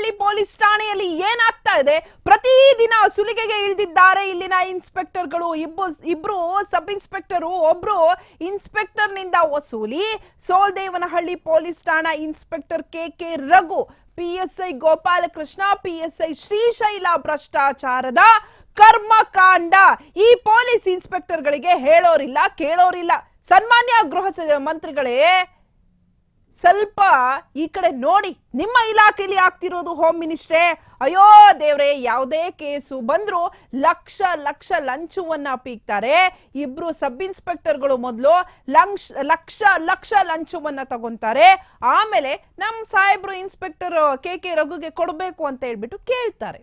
Soldevanahalli police ಠಾಣೆಯಲ್ಲಿ ಏನಾಗ್ತಾ ಇದೆ? ಪ್ರತಿದಿನ ಸುಲಿಗೆಗೆ ಇಳಿದಿದ್ದಾರೆ ಇಲ್ಲಿನ ಇನ್ಸ್ಪೆಕ್ಟರ್ಗಳು. ಇಬ್ಬರು ಇಬ್ರು ಸಬ್ ಇನ್ಸ್ಪೆಕ್ಟರ್, ಒಬ್ರು ಇನ್ಸ್ಪೆಕ್ಟರ್ನಿಂದ ವಸೂಲಿ. ಸೋಲ್ದೇವನಹಳ್ಳಿ ಪೊಲೀಸ್ ಠಾಣಾ inspector K K Raghu, PSI Gopalakrishna, PSI Srishaila ಭ್ರಷ್ಟಾಚಾರದ ಕರ್ಮಕಾಂಡ. ಈ ಪೊಲೀಸ್ ಇನ್ಸ್ಪೆಕ್ಟರ್ಗಳಿಗೆ ಹೇಳೋರಿಲ್ಲ, ಕೇಳೋರಿಲ್ಲ. ಸನ್ಮಾನ್ಯ ಗೃಹ ಮಂತ್ರಿಗಳೇ ಸ್ವಲ್ಪ ಈ ಕಡೆ ನೋಡಿ, ನಿಮ್ಮ ಇಲಾಖೆಯಲ್ಲಿ ಆಗ್ತಿರೋದು ಹೋಮ್ ಮಿನಿಸ್ಟ್ರೇ ಅಯ್ಯೋ ದೇವ್ರೆ, ಯಾವುದೇ ಕೇಸು ಬಂದರೂ ಲಕ್ಷ ಲಕ್ಷ ಲಂಚವನ್ನ ಪೀಕ್ತಾರೆ. ಇಬ್ರು ಸಬ್ ಇನ್ಸ್ಪೆಕ್ಟರ್ಗಳು ಮೊದಲು ಲಂಕ್ಷ, ಲಕ್ಷ ಲಕ್ಷ ಲಂಚವನ್ನ ತಗೊಂತಾರೆ. ಆಮೇಲೆ ನಮ್ಮ ಸಾಹೇಬ್ರು ಇನ್ಸ್ಪೆಕ್ಟರ್ ಕೆ ಕೆ ರಘುಗೆ ಕೊಡಬೇಕು ಅಂತ ಹೇಳ್ಬಿಟ್ಟು ಕೇಳ್ತಾರೆ.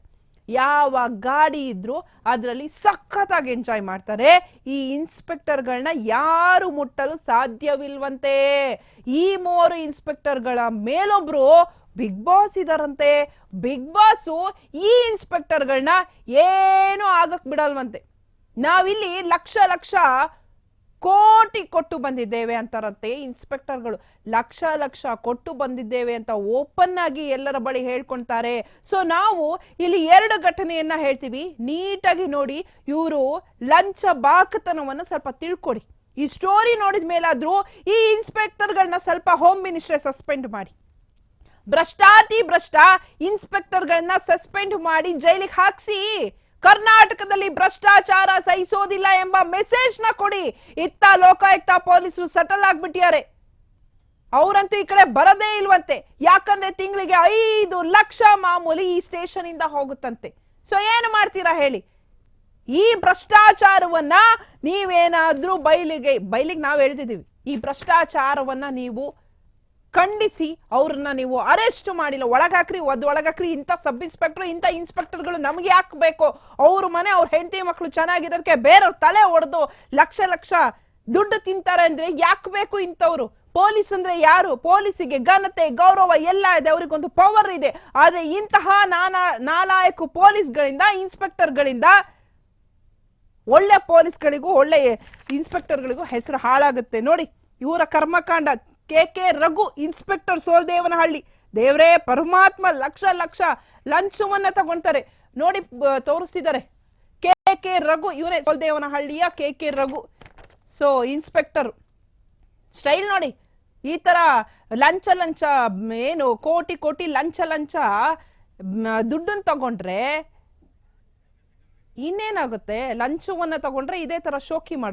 ಯಾವ ಗಾಡಿ ಇದ್ರೂ ಅದರಲ್ಲಿ ಸಖತ್ತಾಗಿ ಎಂಜಾಯ್ ಮಾಡ್ತಾರೆ. ಈ ಇನ್ಸ್ಪೆಕ್ಟರ್ಗಳನ್ನ ಯಾರು ಮುಟ್ಟಲು ಸಾಧ್ಯವಿಲ್ವಂತೆ? ಈ ಮೂವರು ಇನ್ಸ್ಪೆಕ್ಟರ್ಗಳ ಮೇಲೊಬ್ರು ಬಿಗ್ ಬಾಸ್ ಇದಾರಂತೆ. ಬಿಗ್ ಬಾಸು ಈ ಇನ್ಸ್ಪೆಕ್ಟರ್ಗಳನ್ನ ಏನು ಆಗಕ್ ಬಿಡಲ್ವಂತೆ. ನಾವಿಲ್ಲಿ ಲಕ್ಷ ಲಕ್ಷ ಕೋಟಿ ಕೊಟ್ಟು ಬಂದಿದ್ದೇವೆ ಅಂತಾರಂತೆ ಇನ್ಸ್ಪೆಕ್ಟರ್ಗಳು. ಲಕ್ಷ ಲಕ್ಷ ಕೊಟ್ಟು ಬಂದಿದ್ದೇವೆ ಅಂತ ಓಪನ್ ಆಗಿ ಎಲ್ಲರ ಬಳಿ ಹೇಳ್ಕೊಳ್ತಾರೆ ಸೊ ನಾವು ಇಲ್ಲಿ ಎರಡು ಘಟನೆಯನ್ನ ಹೇಳ್ತೀವಿ. ನೀಟಾಗಿ ನೋಡಿ, ಇವರು ಲಂಚ ಬಾಕತನವನ್ನು ಸ್ವಲ್ಪ ತಿಳ್ಕೊಡಿ. ಈ ಸ್ಟೋರಿ ನೋಡಿದ ಮೇಲಾದ್ರೂ ಈ ಇನ್ಸ್ಪೆಕ್ಟರ್ಗಳನ್ನ ಸ್ವಲ್ಪ ಹೋಮ್ ಮಿನಿಸ್ಟ್ರೆ ಸಸ್ಪೆಂಡ್ ಮಾಡಿ. ಭ್ರಷ್ಟಾತಿ ಭ್ರಷ್ಟ ಇನ್ಸ್ಪೆಕ್ಟರ್ಗಳನ್ನ ಸಸ್ಪೆಂಡ್ ಮಾಡಿ ಜೈಲಿಗೆ ಹಾಕ್ಸಿ. ಕರ್ನಾಟಕದಲ್ಲಿ ಭ್ರಷ್ಟಾಚಾರ ಸಹಿಸೋದಿಲ್ಲ ಎಂಬ ಮೆಸೇಜ್ನ ಕೊಡಿ. ಇತ್ತ ಲೋಕಾಯುಕ್ತ ಪೊಲೀಸರು ಸೆಟಲ್ ಆಗ್ಬಿಟ್ಟಿದ್ದಾರೆ. ಅವರಂತೂ ಈ ಕಡೆ ಬರದೇ ಇಲ್ವಂತೆ. ಯಾಕಂದ್ರೆ ತಿಂಗಳಿಗೆ ಐದು ಲಕ್ಷ ಮಾಮೂಲಿ ಈ ಸ್ಟೇಷನ್ ಇಂದ ಹೋಗುತ್ತಂತೆ. ಸೊ ಏನು ಮಾಡ್ತೀರಾ ಹೇಳಿ? ಈ ಭ್ರಷ್ಟಾಚಾರವನ್ನ ನೀವೇನಾದ್ರೂ ಬಯಲಿಗೆ ಬಯಲಿಗೆ ನಾವು ಹೇಳ್ತಿದ್ದೀವಿ. ಈ ಭ್ರಷ್ಟಾಚಾರವನ್ನ ನೀವು ಖಂಡಿಸಿ ಅವ್ರನ್ನ ನೀವು ಅರೆಸ್ಟ್ ಮಾಡಿಲ್ಲ, ಒಳಗಾಕ್ರಿ, ಒದ್ ಒಳಗಾಕ್ರಿ, ಇಂಥ ಸಬ್ ಇನ್ಸ್ಪೆಕ್ಟರ್, ಇಂಥ ಇನ್ಸ್ಪೆಕ್ಟರ್ಗಳು ನಮಗೆ ಯಾಕೆ ಬೇಕು? ಅವ್ರ ಮನೆ ಅವ್ರ ಹೆಂಡತಿ ಮಕ್ಕಳು ಚೆನ್ನಾಗಿರೋದಕ್ಕೆ ಬೇರೆಯವ್ರ ತಲೆ ಒಡೆದು ಲಕ್ಷ ಲಕ್ಷ ದುಡ್ಡು ತಿಂತಾರೆ ಅಂದ್ರೆ ಯಾಕೆ ಬೇಕು ಇಂಥವ್ರು? ಪೊಲೀಸ್ ಅಂದ್ರೆ ಯಾರು? ಪೊಲೀಸಿಗೆ ಘನತೆ, ಗೌರವ ಎಲ್ಲ ಇದೆ, ಅವ್ರಿಗೊಂದು ಪವರ್ ಇದೆ. ಆದ್ರೆ ಇಂತಹ ನಾನಾ, ನಾಲಾಯಕು ಪೊಲೀಸ್ಗಳಿಂದ, ಇನ್ಸ್ಪೆಕ್ಟರ್ಗಳಿಂದ ಒಳ್ಳೆ ಪೊಲೀಸ್ಗಳಿಗೂ, ಒಳ್ಳೆ ಇನ್ಸ್ಪೆಕ್ಟರ್ಗಳಿಗೂ ಹೆಸರು ಹಾಳಾಗುತ್ತೆ. ನೋಡಿ, ಇವರ ಕರ್ಮಕಾಂಡ K K Raghu, inspector Soldevanahalli. ದೇವರೇ, ಪರಮಾತ್ಮ ಲಕ್ಷ ಲಕ್ಷ ಲಂಚವನ್ನ ತಗೊಂತಾರೆ. ನೋಡಿ ತೋರಿಸ್ತಿದ್ದಾರೆ. ಕೆ ಕೆ ರಘು, ಇವರೇ ಸೋಲ್ದೇವನಹಳ್ಳಿಯ K K Raghu. So, inspector. Style ನೋಡಿ. ಈ ತರ ಲಂಚ ಲಂಚ ಏನು, ಕೋಟಿ ಕೋಟಿ ಲಂಚ ಲಂಚ ದುಡ್ಡನ್ನು ತಗೊಂಡ್ರೆ ಇನ್ನೇನಾಗುತ್ತೆ? ಲಂಚವನ್ನು ತಗೊಂಡ್ರೆ ಇದೇ ತರ ಶೋಕಿ ಮಾಡೋದು